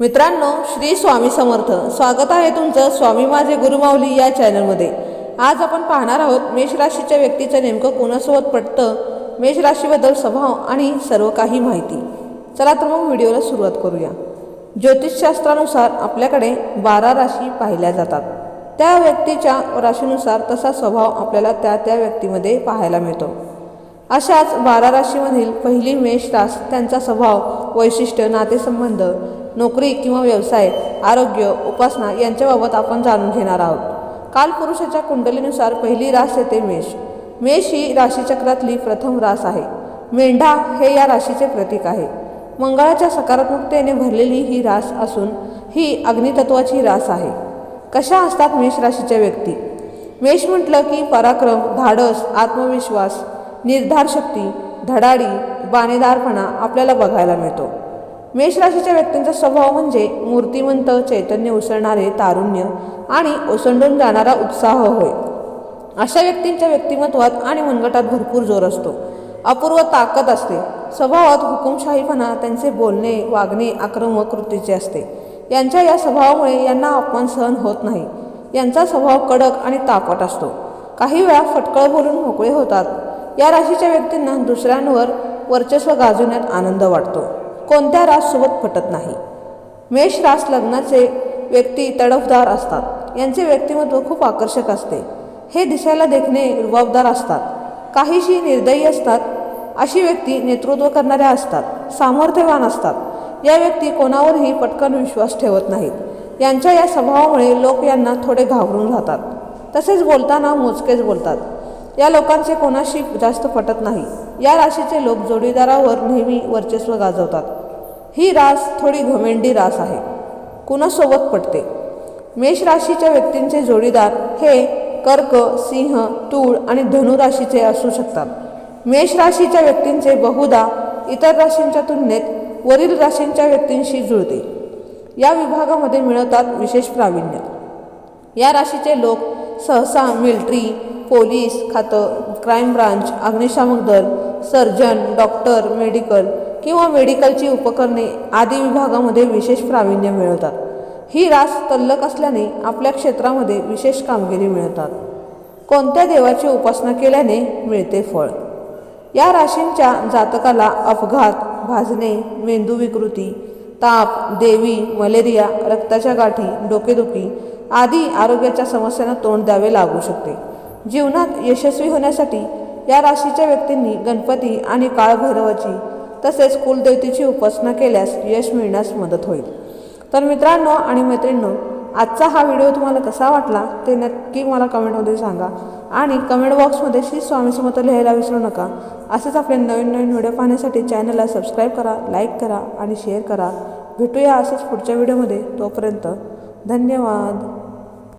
मित्रांनो श्री स्वामी समर्थ. स्वागत आहे तुमचं स्वामी माझे गुरुमाऊली या चॅनलमध्ये. आज आपण पाहणार आहोत मेष राशीच्या व्यक्तीचं नेमकं कोणासोबत पटतं मेष राशीबद्दल स्वभाव आणि सर्व काही माहिती. चला तर मग व्हिडिओला सुरुवात करूया. ज्योतिषशास्त्रानुसार आपल्याकडे बारा राशी पाहिल्या जातात. त्या व्यक्तीच्या राशीनुसार तसा स्वभाव आपल्याला त्या त्या व्यक्तीमध्ये पाहायला मिळतो. अशाच बारा राशीमधील पहिली मेष रास त्यांचा स्वभाव वैशिष्ट्य नातेसंबंध नोकरी किंवा व्यवसाय आरोग्य उपासना यांच्याबाबत आपण जाणून घेणार आहोत. कालपुरुषाच्या कुंडलीनुसार पहिली रास येते मेष. मेष ही राशीचक्रातली प्रथम रास आहे. मेंढा हे या राशीचे प्रतीक आहे. मंगळाच्या सकारात्मकतेने भरलेली ही रास असून ही अग्नितत्वाची रास आहे. कशा असतात मेष राशीच्या व्यक्ती? मेष म्हटलं की पराक्रम धाडस आत्मविश्वास निर्धार शक्ती धडाडी बाणेदारपणा आपल्याला बघायला मिळतो. मेष राशीच्या व्यक्तींचा स्वभाव म्हणजे मूर्तिमंत चैतन्य उसळणारे तारुण्य आणि ओसंडून जाणारा उत्साह होय. अशा व्यक्तींच्या व्यक्तिमत्वात आणि मनगटात भरपूर जोर असतो. अपूर्व ताकद असते. स्वभावात हुकुमशाहीपणा त्यांचे बोलणे वागणे आक्रमक कृतीचे असते. यांच्या या स्वभावामुळे यांना अपमान सहन होत नाही. यांचा स्वभाव कडक आणि तापट असतो. काही वेळा फटकळ बोलून मोकळे होतात. या राशीच्या व्यक्तींना दुसऱ्यांवर वर्चस्व गाजवण्यात आनंद वाटतो. कोणत्या राससोबत पटत नाही. मेष रास लग्नाचे व्यक्ती तडफदार असतात. यांचे व्यक्तिमत्व खूप आकर्षक असते. हे दिसायला देखणे रुबाबदार असतात. काहीशी निर्दयी असतात. अशी व्यक्ती नेतृत्व करणाऱ्या असतात. सामर्थ्यवान असतात. या व्यक्ती कोणावरही पटकन विश्वास ठेवत नाहीत. यांच्या या स्वभावामुळे लोक यांना थोडे घाबरून राहतात. तसेच बोलताना मोजकेच बोलतात. या लोकांचे कोणाशी जास्त पटत नाही. या राशीचे लोक जोडीदारावर नेहमी वर्चस्व गाजवतात. ही रास थोडी घमेंडी रास आहे. कुणासोबत पटते? मेष राशीच्या व्यक्तींचे जोडीदार हे कर्क सिंह तूळ आणि धनु राशीचे असू शकतात. मेष राशीच्या व्यक्तींचे बहुधा इतर राशींच्या तुलनेत वरील राशींच्या व्यक्तींशी जुळते. या विभागामध्ये मिळवतात विशेष प्रावीण्य. या राशीचे लोक सहसा मिल्ट्री पोलीस खातं क्राईम ब्रांच अग्निशामक दल सर्जन डॉक्टर मेडिकल किंवा मेडिकलची उपकरणे आदी विभागामध्ये विशेष प्रावीण्य मिळवतात. ही रास तल्लक असल्याने आपल्या क्षेत्रामध्ये विशेष कामगिरी मिळतात. कोणत्या देवाची उपासना केल्याने मिळते फळ? या राशींच्या जातकाला अपघात भाजणे मेंदू विकृती ताप देवी मलेरिया रक्ताच्या गाठी डोकेदुखी आदी आरोग्याच्या समस्यांना तोंड द्यावे लागू शकते. जीवनात यशस्वी होण्यासाठी या राशीच्या व्यक्तींनी गणपती आणि काळभैरवाची तसेच कुलदेवतेची उपासना केल्यास यश मिळण्यास मदत होईल. तर मित्रांनो आणि मैत्रिणींनो आजचा हा व्हिडिओ तुम्हाला कसा वाटला ते नक्की मला कमेंटमध्ये सांगा आणि कमेंट बॉक्समध्ये श्री स्वामी समर्थ लिहायला विसरू नका. असेच आपले नवीन नवीन व्हिडिओ पाहण्यासाठी चॅनलला सबस्क्राईब करा लाईक करा आणि शेअर करा. भेटूया असंच पुढच्या व्हिडिओमध्ये. तोपर्यंत धन्यवाद.